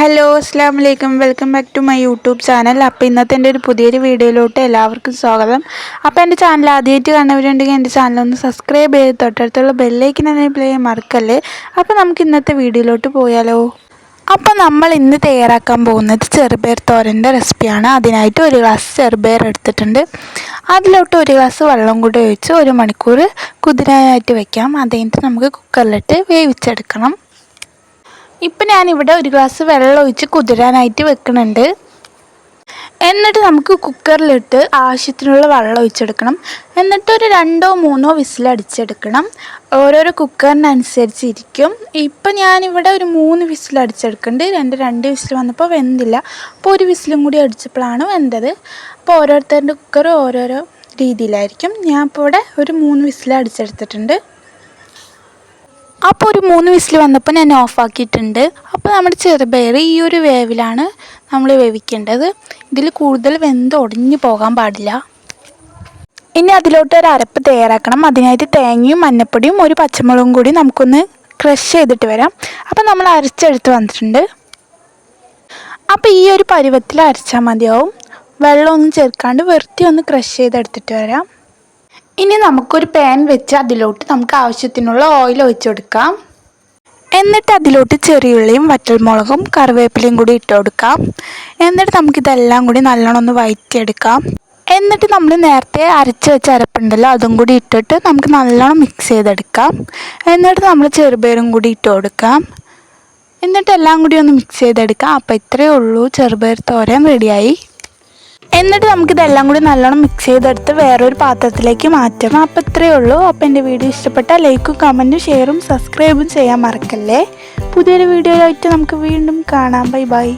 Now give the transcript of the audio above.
Hello അസ്സാം വലൈക്കും welcome back to my YouTube channel അപ്പോൾ ഇന്നത്തെ എന്റെ ഒരു പുതിയൊരു വീഡിയോയിലോട്ട് എല്ലാവർക്കും സ്വാഗതം. അപ്പോൾ എന്റെ ചാനൽ ആദ്യമായിട്ട് കാണുന്നവരുണ്ടെങ്കിൽ എന്റെ ചാനൽ ഒന്ന് സബ്സ്ക്രൈബ് ചെയ്ത് തൊട്ടടുത്തുള്ള ബെല്ലൈക്കിൻ എനേബിൾ ചെയ്യാൻ മറക്കല്ലേ? അപ്പോൾ നമുക്ക് ഇന്നത്തെ വീഡിയോയിലോട്ട് പോയാലോ? അപ്പോൾ നമ്മൾ ഇന്ന് തയ്യാറാക്കാൻ പോകുന്നത് ചെറുപയർ തോരന്റെ റെസിപ്പിയാണ് അതിനായിട്ട് ഒരു ഗ്ലാസ് ചെറുപയർ എടുത്തിട്ടുണ്ട്. അതിലോട്ട് ഒരു ഗ്ലാസ് വെള്ളം കൂടി ഒഴിച്ച് ഒരു മണിക്കൂർ കുതിരാനായിട്ട് വെക്കാം. അത് നമുക്ക് കുക്കറിലിട്ട് വേവിച്ചെടുക്കണം. ഇപ്പം ഞാനിവിടെ ഒരു ഗ്ലാസ് വെള്ളം ഒഴിച്ച് കുതിരാനായിട്ട് വെക്കുന്നുണ്ട് എന്നിട്ട് നമുക്ക് കുക്കറിലിട്ട് ആവശ്യത്തിനുള്ള വെള്ളം ഒഴിച്ചെടുക്കണം. എന്നിട്ട് ഒരു രണ്ടോ മൂന്നോ വിസിൽ വിസിലടിച്ചെടുക്കണം ഓരോരോ കുക്കറിനനുസരിച്ചിരിക്കും. ഇപ്പം ഞാനിവിടെ ഒരു മൂന്ന് വിസിൽ അടിച്ചെടുക്കുന്നുണ്ട്. രണ്ട് രണ്ട് വിസിൽ വന്നപ്പോൾ വെന്തില്ല. അപ്പോൾ ഒരു വിസിലും കൂടി അടിച്ചപ്പോഴാണ് വെന്തത്. അപ്പോൾ ഓരോരുത്തരുടെ കുക്കറും ഓരോരോ രീതിയിലായിരിക്കും. ഞാൻ ഇപ്പോൾ ഇവിടെ ഒരു മൂന്ന് വിസിൽ അടിച്ചെടുത്തിട്ടുണ്ട്. അപ്പോൾ ഒരു മൂന്ന് വിസിൽ വന്നപ്പോൾ ഞാൻ ഓഫാക്കിയിട്ടുണ്ട് അപ്പോൾ നമ്മുടെ ചെറുപയർ ഈ ഒരു വേവിലാണ് നമ്മൾ വേവിക്കേണ്ടത്. ഇതിൽ കൂടുതൽ വെന്ത് ഒടിഞ്ഞു പോകാൻ പാടില്ല. ഇനി അതിലോട്ട് ഒരു അരപ്പ് തയ്യാറാക്കണം. അതിനായിട്ട് തേങ്ങയും മഞ്ഞപ്പൊടിയും ഒരു പച്ചമുളകും കൂടി നമുക്കൊന്ന് ക്രഷ് ചെയ്തിട്ട് വരാം. അപ്പോൾ നമ്മൾ അരച്ചെടുത്ത് വന്നിട്ടുണ്ട്. അപ്പോൾ ഈ ഒരു പരുവത്തിൽ അരച്ചാൽ മതിയാവും. വെള്ളമൊന്നും ചേർക്കാണ്ട് വെറുതെ ഒന്ന് ക്രഷ് ചെയ്തെടുത്തിട്ട് വരാം. ഇനി നമുക്കൊരു പാൻ വെച്ച് അതിലോട്ട് നമുക്ക് ആവശ്യത്തിനുള്ള ഓയിൽ ഒഴിച്ചു കൊടുക്കാം എന്നിട്ട് അതിലോട്ട് ചെറിയുള്ളിയും വറ്റൽമുളകും കറിവേപ്പിലയും കൂടി ഇട്ട് കൊടുക്കാം. എന്നിട്ട് നമുക്കിതെല്ലാം കൂടി നല്ലോണം ഒന്ന് വഴറ്റിയെടുക്കാം എന്നിട്ട് നമ്മൾ നേരത്തെ അരച്ച് വെച്ച അരപ്പുണ്ടല്ലോ അതും കൂടി ഇട്ടിട്ട് നമുക്ക് നല്ലോണം മിക്സ് ചെയ്തെടുക്കാം. എന്നിട്ട് നമ്മൾ ചെറുപയറും കൂടി ഇട്ട് കൊടുക്കാം. എന്നിട്ട് എല്ലാം കൂടി ഒന്ന് മിക്സ് ചെയ്തെടുക്കാം. അപ്പോൾ ഇത്രയേ ഉള്ളൂ. ചെറുപയർ തോരൻ റെഡിയായി എന്നിട്ട് നമുക്കിതെല്ലാം കൂടി നല്ലോണം മിക്സ് ചെയ്തെടുത്ത് വേറൊരു പാത്രത്തിലേക്ക് മാറ്റാം. അപ്പോൾ ഇത്രയേ ഉള്ളൂ. അപ്പോൾ എന്റെ വീഡിയോ ഇഷ്ടപ്പെട്ടാൽ ലൈക്കും കമന്റും ഷെയറും സബ്സ്ക്രൈബും ചെയ്യാൻ മറക്കല്ലേ. പുതിയൊരു വീഡിയോയിലായിട്ട് നമുക്ക് വീണ്ടും കാണാം. Bye bye.